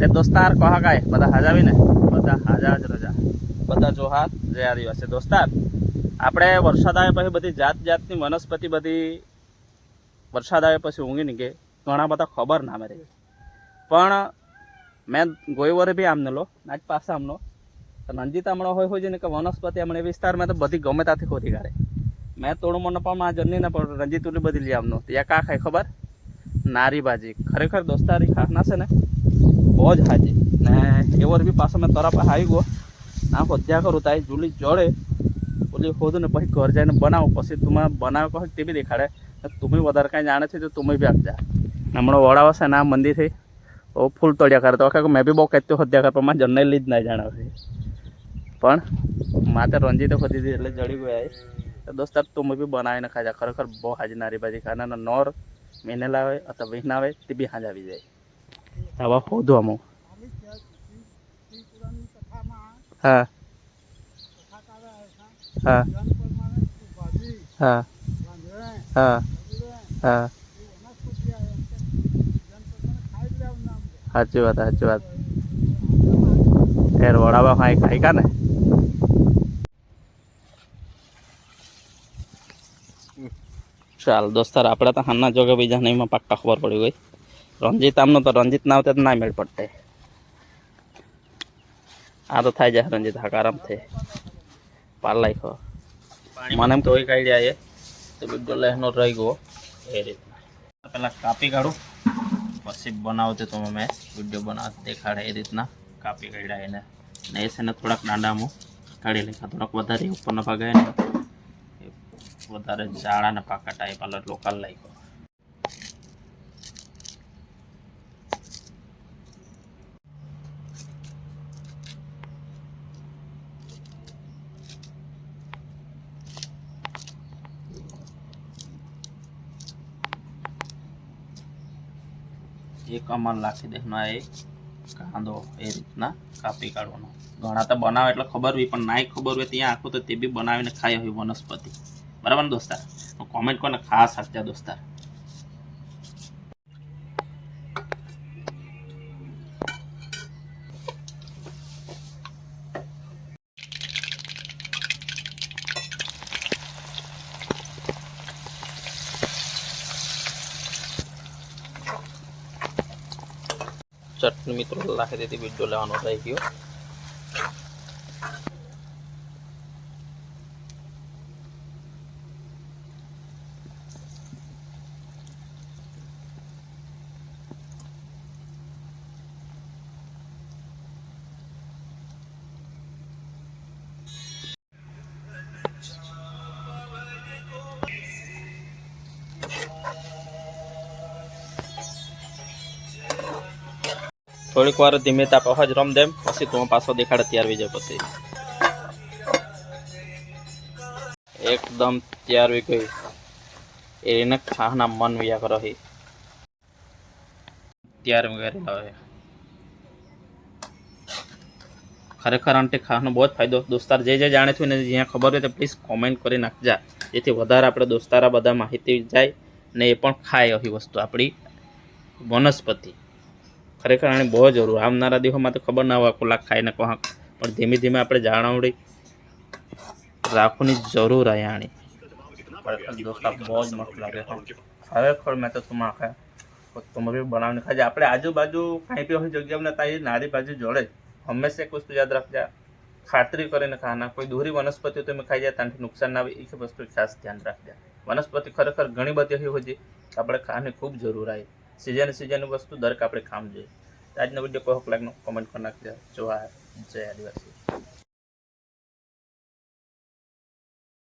તે દોસ્તાર કહા કાય બધા હાજાવીને બધા હાજા જ રજા. બધા જોહાર જય આદિવાસી દોસ્તાર. આપણે વરસાદ આવે પછી બધી જાત જાતની વનસ્પતિ બધી વરસાદ આવે પછી ઊંઘી નીકળે ઘણા બધા ખબર ના રહે. પણ મેં ગોઈ વરે બી આમને લો આજ પાસે આમનો રંજીત હમણાં હોય હોય છે ને કે વનસ્પતિ હમણાં એ વિસ્તારમાં તો બધી ગમે ત્યાંથી ખોદી કાઢે. મેં થોડું મને પણ આ જર્નીને પણ રંજીત ઉલી બધી લઈ આમનો ત્યાં કા ખાય ખબર? નારી ભાજી ખરેખર દોસ્તારી ખાના છે ને? બહુ જ હાજી ને એવર બી પાછો મેં તરફ આવી ગયો ના ત્યાં કરું તાઈ જુલી જડે. ઓલી ખોદું ને પછી ઘર જઈને બનાવો, પછી તું બનાવે કહો તે બી દેખાડે. તમે વધારે કાંઈ જાણે છે તો તું બી આપજા હમણાં વડાવા છે ના મંદિરથી. ફૂલ તળિયા કરે તો આખા મેં બી બહુ કહેતો હત્યા કર, પણ મારે જનરલી જ ના જાણાવે પણ માતે રંજીતો દીધી એટલે જડી ગયા દોસ્તાર તમે બી બનાવીને ખાજા. ખરેખર બહુ હાજી નારી ભાજી ખાના નોર, મેનેલા લાવે અથવા વિહના આવે, તે બી હાજ આવી જાય. હવે હોદું અમુક હા. હા. હા. હા. હા. સાચી વાત સાચી વાત. યાર વડાવા ખાઈ ખાઈ કા ને? ચાલ, દોસ્તાર, આપણે તો હાના જોગે બીજા નહીં પાક્કા ખબર પડી ગઈ. રંજીત આમનો તો રંજીત ના આવતા તો ના મેળ પડતે. આ તો થાય જાય રંજીત હકારામથી પાર ખો મને એમ તોય કાઢી જાય તો બધો લહેનો રહી ગયો. એ રીતના. પેલા કાપી કાઢું. પછી બનાવતે તો મેં વીડિયો બનાવ દેખાડે એ રીતના. કાપી કાઢ્યા એને. ને એ છે ને થોડાક દાંડામાં કાઢી નાખ્યા થોડાક વધારે ઉપરના ભાગે વધારે જાડા ને પાકા ટાઈપ અલગ લોકલ લાગ્યો એક અમાર લાખી દેખનો એ કાંદો એ રીતના કાપી કાઢવાનો. ઘણા તો બનાવે એટલે ખબર હોય, પણ નાય ખબર હોય ત્યાં આખું તો તે બી બનાવીને ખાય હોય વનસ્પતિ. બરાબર ને દોસ્તાર? કોમેન્ટ કોને ખાસ આપજા દોસ્તાર. ચટણી મિત્રો લાખી દીધી વીડિયો લેવાનો થઈ ગયો. થોડીક વાર ધીમે તાપ અવાજ રમ દેમ, પછી તું પાછો દેખાડે ત્યાર જાય પછી. એકદમ તૈયાર વી ગઈ એને ખાના મન વિયા કરો હી. ત્યાર વગેરે લાવે. ખરેખર આંટી ખાવાનો બહુ જ ફાયદો. દોસ્તાર જે જે જાણે છું ને જ્યાં ખબર હોય તો પ્લીઝ કોમેન્ટ કરી નાખજા. જેથી વધારે આપણે દોસ્તારા બધા માહિતી જાય ને એ પણ ખાય એવી વસ્તુ આપણી વનસ્પતિ. ખરેખર આની બહુ જરૂર આવનારા દિવસોમાં તો ખબર ના હોય કલાક ખાઈને કહા પણ ધીમે ધીમે આપણે જાણવડી રાખવાની જરૂર आहे આની. ખરેખર બહુ જ મસ્ત લાગે ખરેખર મેં તો તું ખાયા તમે બી બનાવીને ખાજે. આપણે આજુબાજુ કાંઈ બી હોય જગ્યામાં તારી નારી બાજુ જોડે. હંમેશા એક વસ્તુ યાદ રાખજે. ખાતરી કરીને ખાના કોઈ દોરી વનસ્પતિઓ તમે ખાઈ જાય ત્યાંથી નુકસાન ના આવે, એ વસ્તુ ખાસ ધ્યાન રાખજે. વનસ્પતિ ખરેખર ઘણી બધી એવી હોય છે. આપણે ખાવાની ખૂબ જરૂર આવે સિઝન સિઝનની વસ્તુ દરેક આપણે ખામ જોઈએ. આજનો વીડિયો કહો લાગનો કોમેન્ટ કરી નાખજો. જોવા જય આદિવાસી.